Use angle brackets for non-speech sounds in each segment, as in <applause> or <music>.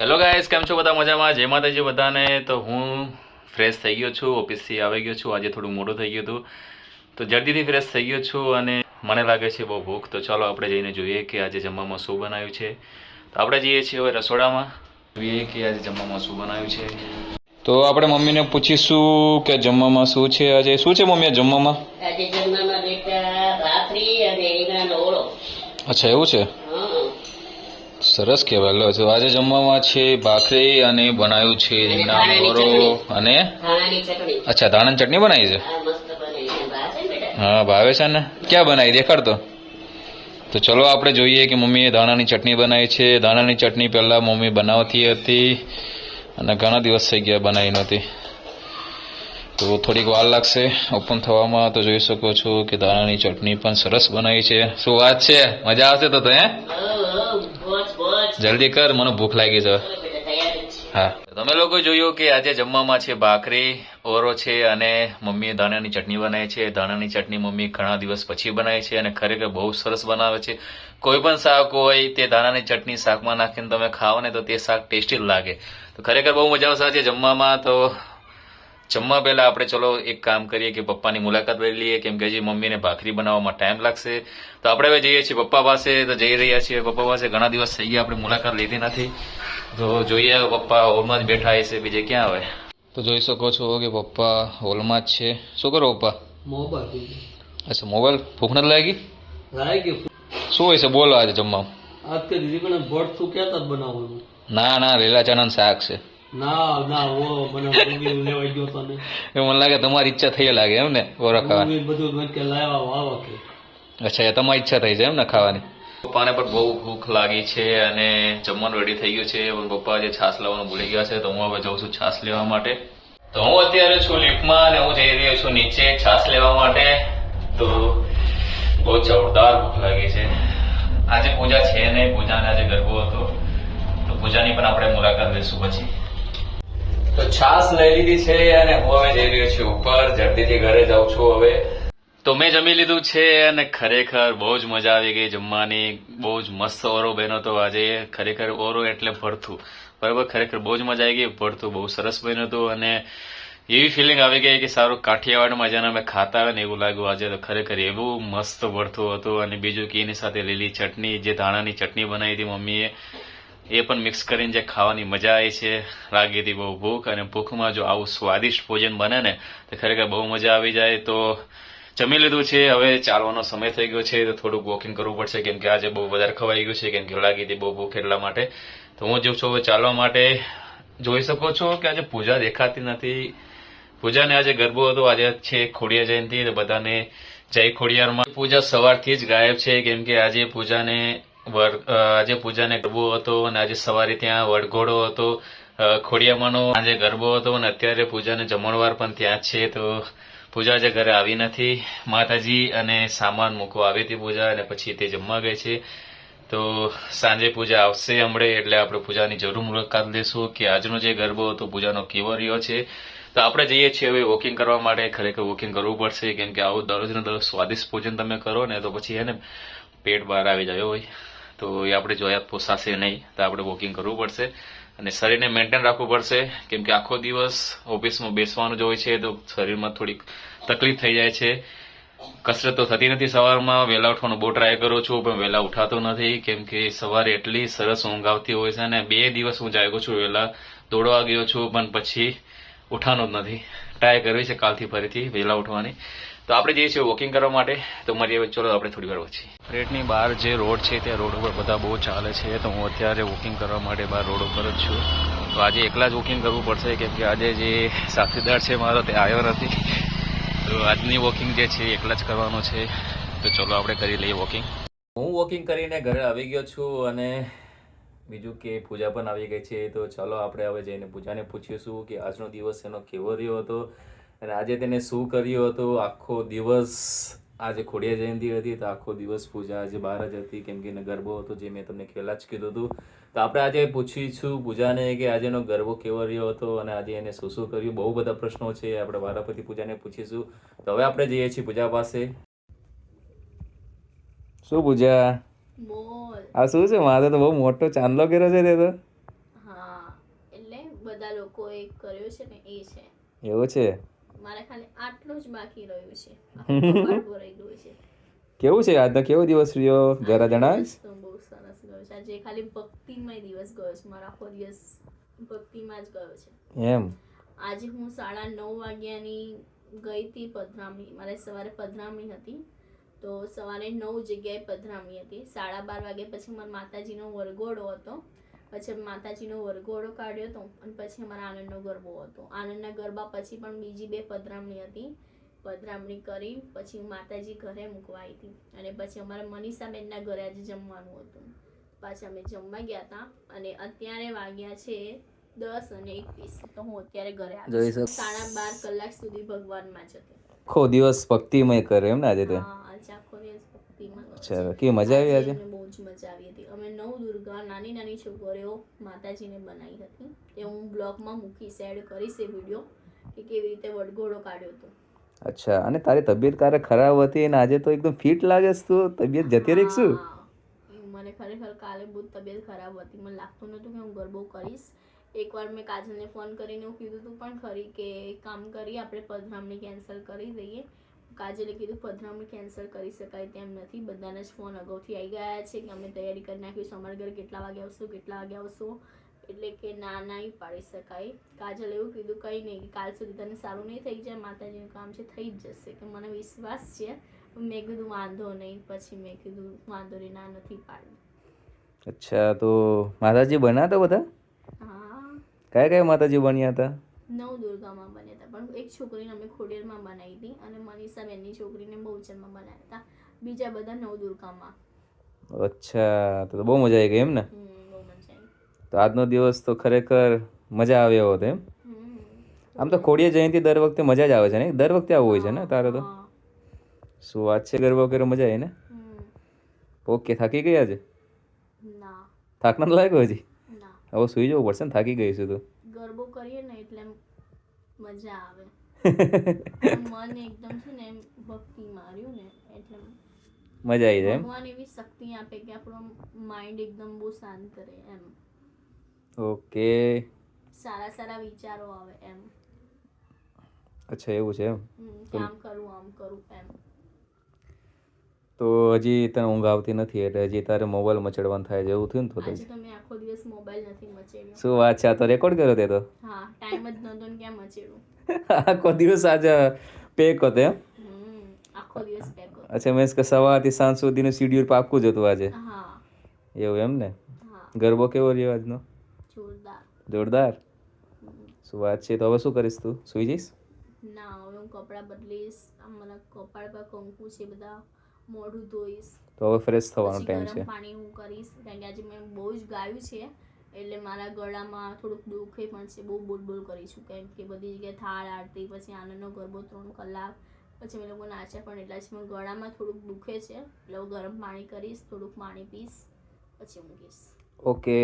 Hello guys કેમ છો બધા? મજામાં? જય માતાજી બધાને. તો હું ફ્રેશ થઈ ગયો છું ઓફિસથી આવી ગયો છું. આજે થોડું મોડું થઈ ગયું હતું. તો જલ્દીથી ફ્રેશ થઈ ગયો છું અને મને લાગે છે બહુ ભૂખ. તો ચાલો આપણે જઈને જોઈએ કે આજે જમવામાં શું બનાવ્યું છે. તો આપણે જઈએ છીએ હવે રસોડામાં. જોઈએ કે આજે જમવામાં શું બનાવ્યું છે. તો આપણે મમ્મીને પૂછીશું કે જમવામાં શું છે આજે. શું છે મમ્મી જમવામાં? આજે જમવામાં બેટા ભાખરી અને રીંગણાનો ઓળો અચ્છા એવું છે? સરસ કહેવાય. લો તો આજે જમવામાં છે ભાખરી અને બનાવ્યું છે રીંગણાનો ઓરો અને? અચ્છા ધાણાની ચટણી બનાવી છે? હા ભાવે છે ને ક્યાં બનાવી? દેખાડતો તો. ચલો આપણે જોઈએ કે મમ્મીએ ધાણાની ચટણી બનાવી છે. ધાણાની ચટણી પહેલાં મમ્મી બનાવતી હતી અને ઘણા દિવસ થઈ ગયા બનાવી નહોતી. તો થોડીક વાર લાગશે ઓપન થવામાં. તો જોઈ શકો છો કે ધાણાની ચટણી પણ સરસ બનાવી છે. શું વાત છે? મજા આવશે તો તો હે. જલ્દી કર, મને ભૂખ લાગી છે. હા. તમે લોકો જોયું કે આજે જમવામાં છે ભાખરી, ઓરો છે અને મમ્મીએ ધાણાની ચટણી બનાવી છે. ધાણાની ચટણી મમ્મી ઘણા દિવસ પછી બનાવી છે અને ખરેખર બહુ સરસ બનાવે છે. કોઈ પણ શાક હોય, તે ધાણાની ચટણી શાકમાં નાખીને તમે ખાઓ ને તો તે શાક ટેસ્ટી લાગે. તો ખરેખર બહુ મજા આવશે આજે જમવામાં, તો જમવા પહેલા આપણે ચલો એક કામ કરીએ કે પપ્પાની મુલાકાત લઈ લઈએ. કેમ કે હજી મમ્મીને ભાખરી બનાવવામાં ટાઈમ લાગશે. તો આપણે હવે જઈએ છીએ પપ્પા પાસે. તો જઈ રહ્યા છીએ પપ્પા પાસે. ઘણા દિવસ થઈ ગયા આપણે મુલાકાત લીધી નથી. તો જોઈએ પપ્પા હોલમાં જ બેઠા હશે. બીજે ક્યાં આવે તો જોઈ શકો છો કે પપ્પા હોલમાં જ છે. શું કરો પપ્પા? મોબાઈલ અચ્છા મોબાઈલ? ભૂખ નથી લાગી? લાગી શું હોય છે? બોલો આજે જમવા આજ કે રીંગણ ભટ શું કહેતા બનાવવાનું ના ના લીલા ચણાનું શાક છે. ના ના ઓ મને મમ્મી લેવા ગયો તને એ મને લાગે તમારી ઈચ્છા થઈ લાગે એમ ને ઓરા ખાવાની બધું મને કે લાવ્યા આવા કે. અચ્છા એ તમારી ઈચ્છા થઈ છે એમ ને ખાવાની? પપ્પાને પણ બહુ ભૂખ લાગી છે અને જમવાનું રેડી થઈ ગયું છે. પણ પપ્પા જે છાશ લાવવાનું ભૂલી ગયા છે તો હું હવે જાઉં છું છાસ લેવા માટે. તો હું અત્યારે છું લિફ્ટમાં અને હું જઈ રહ્યો છું નીચે છાશ લેવા માટે. તો બહુ જોરદાર ભૂખ લાગી છે. આજે પૂજા છે નહીં પૂજાને આજે ગરબો હતો. તો પૂજાની પણ આપણે મુલાકાત લઈશું પછી. તો છાસ લઈ લીધી છે અને હું હવે જઈ રહ્યો છું ઉપર. જલ્દીથી ઘરે જાઉં છું હવે. તો મેં જમી લીધું છે અને ખરેખર બહુ જ મજા આવી ગઈ જમવાની. બહુ જ મસ્ત ઓરો બહેનો તો આજે ખરેખર ઓરો એટલે ભરથું. બરાબર? ખરેખર બહુ જ મજા આવી ગઈ, ભરથું, બહુ સરસ બન્યું હતું અને એવી ફિલિંગ આવી ગઈ કે સારું કાઠિયાવાડમાં જેને અમે ખાતા હોય ને એવું લાગ્યું આજે તો ખરેખર એવું મસ્ત ભરથું હતું. અને બીજું કે એની સાથે લીલી ચટણી, જે ધાણાની ચટણી બનાવી હતી મમ્મીએ એ પણ મિક્સ કરીને જે ખાવાની મજા આવી છે લાગી હતી બહુ ભૂખ અને ભૂખમાં જો આવું સ્વાદિષ્ટ ભોજન બને ને, તો ખરેખર બહુ મજા આવી જાય. તો જમી લીધું છે, હવે ચાલવાનો સમય થઈ ગયો છે, તો થોડુંક વોકિંગ કરવું પડશે, કેમ કે આજે બહુ વધારે ખવાઈ ગયું છે, કેમ કે લાગી હતી બહુ ભૂખ એટલા માટે. તો હું જો છું, હવે ચાલવા માટે જોઈ શકો છો કે આજે પૂજા દેખાતી નથી. પૂજાને આજે ગરબો હતો, આજે છે ખોડિયા જયંતિ, તો બધાને જય ખોડિયારમાં. પૂજા સવારથી જ ગાયબ છે, કેમ કે આજે પૂજાને વર આજે પૂજાને ગરબો હતો અને આજે સવારે ત્યાં વડઘોડો હતો. ખોડિયામાંનો આજે ગરબો હતો અને અત્યારે પૂજાને જમણવાર પણ ત્યાં છે. તો પૂજા આજે ઘરે આવી નથી. માતાજી અને સામાન મૂકવા આવી હતી પૂજા અને પછી તે જમવા ગઈ છે. તો સાંજે પૂજા આવશે હમણે એટલે આપણે પૂજાની જરૂર મુલાકાત લેશું કે આજનો જે ગરબો હતો પૂજાનો કેવો રહ્યો છે. તો આપણે જઈએ છીએ હવે વોકિંગ કરવા માટે. ખરેખર વોકિંગ કરવું પડશે કેમ કે આવું દરરોજને દરરોજ સ્વાદિષ્ટ ભોજન તમે કરો ને તો પછી એને પેટ બહાર આવી જાય, હોય. તો એ આપણે જોયા, પોસાશે નહીં. તો આપણે વોકિંગ કરવું પડશે. અને શરીરને મેન્ટેન રાખવું પડશે. કેમ કે આખો દિવસ ઓફિસમાં બેસવાનું જ હોય છે, તો શરીરમાં થોડીક તકલીફ થઈ જાય છે. કસરત તો થતી નથી સવારમાં. વહેલા ઉઠવાનો બહુ ટ્રાય કરું છું, પણ વહેલા ઉઠાતો નથી. કેમ કે સવારે એટલી સરસ ઊંઘ આવતી હોય છે, અને બે દિવસ હું જાગ્યો છું વહેલા. દોડવા ગયો છું, પણ પછી ઉઠાનો જ નથી. ટ્રાય કરવી છે કાલથી ફરીથી વહેલા ઉઠવાની. તો આપણે જઈએ છીએ વોકિંગ કરવા માટે. તો મારી હવે ચલો આપણે થોડી વાર પછી ફ્લેટની બહાર જે રોડ છે ત્યાં રોડ ઉપર બધા બહુ ચાલે છે. તો હું અત્યારે વોકિંગ કરવા માટે બહાર રોડ ઉપર જ છું. તો આજે એકલા જ વોકિંગ કરવું પડશે કેમ કે આજે જે સાથીદાર છે મારો તે આવ્યો નથી. તો આજની વોકિંગ જે છે એકલા જ કરવાનું છે. તો ચલો આપણે કરી લઈએ વોકિંગ હું વોકિંગ કરીને ઘરે આવી ગયો છું અને બીજું કે પૂજા પણ આવી ગઈ છે, તો ચાલો આપણે હવે જઈને પૂજાને પૂછીશું કે આજનો દિવસ એનો કેવો રહ્યો હતો અને આજે તેને શું કર્યું હતું? આખો દિવસ આજે ખોડિયા જયંતિ હતી, તો આખો દિવસ પૂજા આજે બહાર જ હતી. કેમ કે એને ગરબો હતો જે મેં તમને પહેલાં જ કીધું હતું. તો આપણે આજે પૂછીશું પૂજાને કે આજેનો ગરબો કેવો રહ્યો હતો અને આજે એને શું શું કર્યું? બહુ બધા પ્રશ્નો છે, આપણે વારાફરતી પૂજાને પૂછીશું. તો હવે આપણે જઈએ છીએ પૂજા પાસે. શું પૂજા? આ શું છે? મારે તો બહુ મોટો ચાંદલો કર્યો છે તે તો. હા એટલે બધા લોકોએ કર્યો છે ને એ છે. એવું છે? મારે ખાલી આટલું જ બાકી રહ્યું છે. છે. કેવું છે? આજનો કેવો દિવસ રહ્યો જરા જણાવીશ બહુ સરસ ગયો છે. આજે ખાલી ભક્તિમય દિવસ ગયો છે. મારા આખો દિવસ ભક્તિમાં જ ગયો છે. એમ? આજે હું સાડા નવ વાગ્યાની ગઈ હતી પધરામણી. મારે સવારે પધરામણી હતી. તો સવારે નવ જગ્યાએ પધરામણી હતી. સાડા બાર વાગે પછી મારા માતાજીનો વરઘોડો હતો. પછી માતાજીનો વરઘોડો કાઢ્યો હતો અને પછી અમારા આનંદનો ગરબો હતો. આનંદના ગરબા પછી પણ બીજી બે પધરામણી હતી. પધરામણી કરી પછી માતાજી ઘરે મૂકવા આવી હતી. અને પછી અમારા મનીષાબેનના ઘરે આજે જમવાનું હતું. પાછા અમે જમવા ગયા હતા અને અત્યારે વાગ્યા છે દસ અને એકવીસ. તો હું અત્યારે ઘરે આવી સાડા બાર કલાક સુધી ભગવાનમાં જ હતી આખો દિવસ ભક્તિમય કરે એમ ને આજે તે. આજે આખો દિવસ ભક્તિમાં ગયો કેવી મજા આવી આજે? બહુ જ મજા આવી હતી. અમે નવ દુર્ગા નાની નાની છોકરીઓ માતાજીને બનાવી હતી. તે હું બ્લોગમાં મૂકીશ એડ કરીશ એ વીડિયો કે કેવી રીતે વડઘોડો કાઢ્યો હતો. અચ્છા અને તારી તબિયત કારે ખરાબ હતી અને આજે તો એકદમ ફિટ લાગે છે તું? તબિયત જતી રહી શું? મને ખરેખર કાલે બહુ તબિયત ખરાબ હતી. મને લાગતું નહોતું કે હું ગરબો કરીશ. એકવાર મેં કાજલને ફોન કરીને એવું કીધું હતું પણ ખરી કે કામ કરી આપણે પધરામણી કેન્સલ કરી દઈએ. કાજલે કીધું પધરામણી કેન્સલ કરી શકાય તેમ નથી. બધાને જ ફોન અગાઉથી આવી ગયા છે કે અમે તૈયારી કરી નાખીશું અમારા ઘરે કેટલા વાગે આવશો? કેટલા વાગે આવશો? એટલે કે ના નહીં પાડી શકાય. કાજલ એવું કીધું કંઈ નહીં કે કાલ સુધી તને સારું નહીં થઈ જાય માતાજીનું કામ છે થઈ જ જશે. કે મને વિશ્વાસ છે મેં કીધું વાંધો નહીં. પછી મેં કીધું વાંધો નહીં ના નથી પાડી. અચ્છા તો માતાજી બન્યા હતા બધા? હા. કયા કયા માતાજી બન્યા હતા? નવ દુર્ગામાં બન્યા હતા. પણ એક છોકરીને અમે ખોડિયારમાં બનાવી હતી અને મનીષાબેનની છોકરીને બહુચરમાં બનાવ્યા હતા. બીજા બધા નવ દુર્ગામાં. અચ્છા તો બહુ મજા આવી ગઈ એમ ને? તો આજનો દિવસ તો ખરેખર મજા આવ્યો હતો એમ. આમ તો ખોડિયા જયંતિ દર વખતે મજા જ આવે છે ને? દર વખતે આવું હોય છે ને તારે તો? શું વાત છે ગરબા વગેરે મજા આવી ને? ઓકે થાકી ગઈ આજે? ના. થાક નથી લાગ્યો હજી? હવે સુઈ જવું પડશે ને? થાકી ગઈ છું તું. ગરબો કરીએ ને એટલે મજા આવે. <laughs> મન એકદમ છે ને ભક્તિ માર્યું ને એટલે મજા આવી જાય ભગવાન એવી શક્તિ આપે કે આપણું માઇન્ડ એકદમ બહુ શાંત રહે એમ. ઓકે. સારા સારા વિચારો આવે એમ. અચ્છા એવું છે એમ? હમ, કે કરું આમ કરું એમ. તો હજી તને ઊંઘ આવતી નથી એટલે હજી તારે મોબાઈલ મચડવાનું થાય એવું થયું ને તો આજે તો મેં આખો દિવસ મોબાઈલ નથી મચેડ્યો. શું વાત છે? આ તો રેકોર્ડ કર્યો તે તો? હા ટાઈમ જ નહોતો ને ક્યાં મચેડ્યો. <laughs> આખો દિવસ આજે પેક હતો એમ? આખો દિવસ પેક હતો. અચ્છા મેં કે સવારથી સાંજ સુધીનું શેડ્યુલ પાક્કું જ હતું આજે. હા. એવું એમ ને ગરબો કેવો રહ્યો આજનો? જોરદાર. જોરદાર? શું વાત છે? તો હવે શું કરીશ તું? સુઈ જઈશ? ના હવે હું કપડાં બદલીશ. આમ મારા કપાળ પર કંકુ છે બધા. મોઢું ધોઈશ. તો હવે ફ્રેશ થવાનો ટાઈમ છે. પાણી હું કરીશ. કારણ કે આજે મેં બહુ જ ગાયું છે એટલે મારા ગળામાં થોડુંક દુખે પણ છે. બહુ બોલ બોલ કરીશું કેમ કે બધી જગ્યાએ થાળ આરતી પછી આનંદનો ગરબો ત્રણ કલાક પછી અમે લોકો નાચ્યા પણ એટલા જ. ગળામાં થોડુંક દુખે છે એટલે હું ગરમ પાણી કરીશ થોડુંક પાણી પીશ પછી મૂકીશ. ઓકે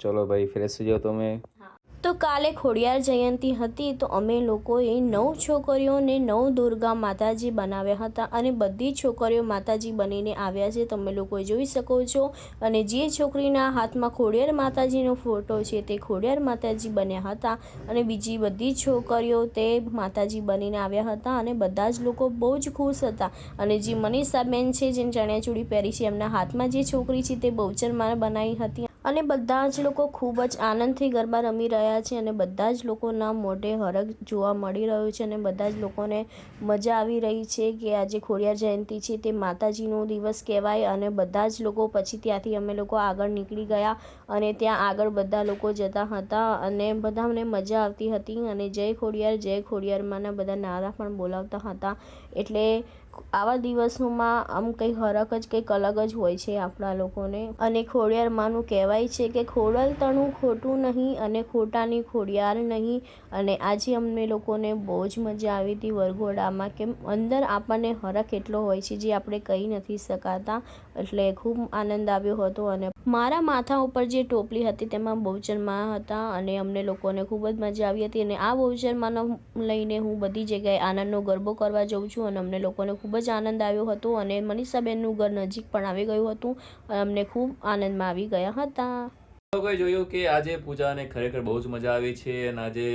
ચલો ભાઈ ફ્રેશ થઈ જાઓ તમે. હા. તો કાલે ખોડિયાર જયંતી હતી તો અમે લોકોએ નવ છોકરીઓને નવ દુર્ગા માતાજી બનાવ્યા હતા અને બધી છોકરીઓ માતાજી બનીને આવ્યા છે. તમે લોકો જોઈ શકો છો. અને જે છોકરીના હાથમાં ખોડિયાર માતાજીનો ફોટો છે તે ખોડિયાર માતાજી બન્યા હતા અને બીજી બધી છોકરીઓ તે માતાજી બનીને આવ્યા હતા અને બધા જ લોકો બહુ જ ખુશ હતા. અને જે મનીષાબેન છે જેને ચણિયાચોળી પહેરી છે એમના હાથમાં જે છોકરી છે તે બહુચરમાં બનાવી હતી. અને બધા જ લોકો ખૂબ જ આનંદથી ગરબા રમી રહ્યા છે અને બધા જ લોકોના મોઢે હરખ જોવા મળી રહ્યું છે અને બધા જ લોકોને મજા આવી રહી છે કે આજે ખોડિયાર જયંતિ છે તે માતાજીનો દિવસ કહેવાય અને બધા જ લોકો પછી ત્યાંથી અમે લોકો આગળ નીકળી ગયા અને ત્યાં આગળ બધા લોકો જતા હતા અને બધાને મજા આવતી હતી અને જય ખોડિયાર, જય ખોડિયારમાંના બધા નારા પણ બોલાવતા હતા. એટલે આવા દિવસોમાં આમ કંઈ હરખ જ કંઈક અલગ જ હોય છે આપણા લોકોને. અને ખોડિયાર માનું કહેવાય છે કે ખોડલ તણું ખોટું નહીં અને ખોટાની ખોડિયાર નહીં. અને આજે અમને લોકોને બહુ જ મજા આવી હતી વરઘોડામાં કેમ અંદર આપણને હરખ એટલો હોય છે જે આપણે કહી નથી શકાતા. એટલે ખૂબ આનંદ આવ્યો હતો અને મારા માથા ઉપર જે ટોપલી હતી તેમાં બહુચરમાં હતા અને અમને લોકોને ખૂબ જ મજા આવી હતી. અને આ બહુચરમાંનો લઈને હું બધી જગ્યાએ આનંદનો ગરબો કરવા જઉં છું અને અમને લોકોને ખૂબ જ આનંદ આવ્યો હતો અને મનીષાબેનનું ઘર નજીક પણ આવી ગયું હતું. અને અમને ખૂબ આનંદમાં આવી ગયા હતા. લોકોએ જોયું કે આજે પૂજાને ખરેખર બહુ જ મજા આવી છે અને આજે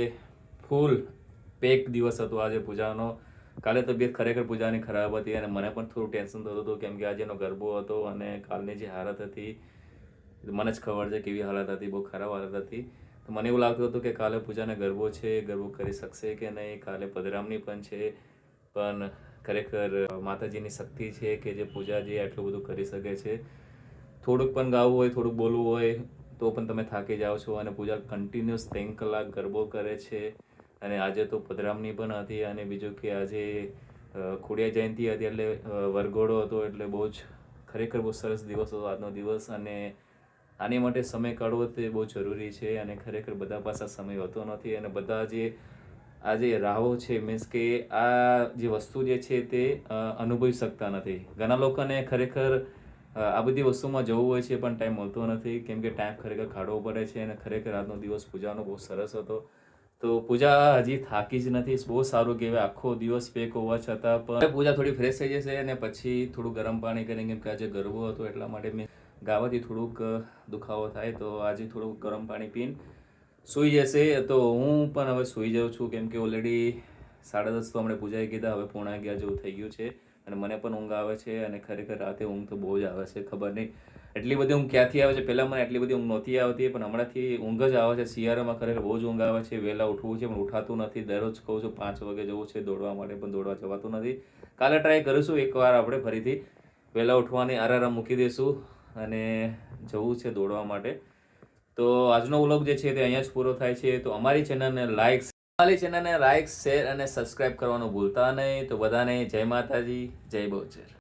ફૂલ પેક દિવસ હતો આજે પૂજાનો. કાલે તબિયત ખરેખર પૂજાની ખરાબ હતી અને મને પણ થોડું ટેન્શન થતું હતું કેમ કે આજે એનો ગરબો હતો અને કાલની જે હાલત હતી, મને જ ખબર છે કેવી હાલત હતી, બહુ ખરાબ હાલત હતી. તો મને એવું લાગતું હતું કે કાલે પૂજાને ગરબો છે, ગરબો કરી શકશે કે નહીં? કાલે પધરામણી પણ છે, પણ ખરેખર માતાજીની શક્તિ છે કે જે પૂજા જે આટલું બધું કરી શકે છે. થોડુંક પણ ગાવું હોય, થોડુંક બોલવું હોય, તો પણ તમે થાકી જાઓ છો અને પૂજા કન્ટિન્યુઅસ ત્રણ કલાક ગરબો કરે છે. અને આજે તો પધરામણી પણ હતી અને બીજું કે આજે ખોડિયા જયંતિ હતી એટલે વરઘોડો હતો એટલે બહુ જ ખરેખર બહુ સરસ દિવસ હતો આજનો દિવસ અને આની માટે સમય કાઢવો તે બહુ જરૂરી છે અને ખરેખર બધા પાસે સમય હોતો નથી અને બધા જે આ જે રાહો છે મીન્સ કે આ જે વસ્તુ જે છે તે અનુભવી શકતા નથી. ઘણા લોકોને ખરેખર આ બધી વસ્તુમાં જવું હોય છે, પણ ટાઈમ મળતો નથી. કેમ કે ટાઈમ ખરેખર કાઢવો પડે છે અને ખરેખર આજનો દિવસ પૂજાનો બહુ સરસ હતો. તો પૂજા હજી થાકી જ નથી. બહુ સારું કહેવાય. આખો દિવસ પેક હોવા છતાં પણ પૂજા થોડી ફ્રેશ થઈ જશે અને પછી થોડું ગરમ પાણી કરીને, કેમ કે આજે ગરબો હતો, એટલા માટે મેં ગાવાથી થોડુંક દુખાવો થાય. તો આજે થોડુંક ગરમ પાણી પીને સૂઈ જશે તો હું પણ હવે સૂઈ જાઉં છું. કેમ કે ઓલરેડી સાડા દસ તો હમણાં પૂજાઈ કીધા, હવે પોણા અગિયાર જેવું થઈ ગયું છે અને મને પણ ઊંઘ આવે છે અને ખરેખર રાતે ઊંઘ તો બહુ જ આવે છે, ખબર નહીં. એટલી બધી ઊંઘ ક્યાંથી આવે છે? પહેલાં મને એટલી બધી ઊંઘ નહોતી આવતી, પણ હમણાંથી ઊંઘ જ આવે છે. શિયાળામાં ખરેખર બહુ જ ઊંઘ આવે છે. વહેલા ઉઠવું છે, પણ ઉઠાતું નથી. દરરોજ કહું છું પાંચ વાગે જવું છે દોડવા માટે, પણ દોડવા જવાતું નથી. કાલે ટ્રાય કરીશું, એકવાર આપણે ફરીથી. વહેલા ઉઠવાની આરારામ મૂકી દઈશું અને જવું છે દોડવા માટે. તો આજનો વ્લોગ જે છે તે અહીંયા જ પૂરો થાય છે. તો અમારી ચેનલને લાઇક અમારી ચેનલને લાઇક શેર અને સબસ્ક્રાઇબ કરવાનું ભૂલતા નહીં. તો બધાને જય માતાજી, જય બહુચર.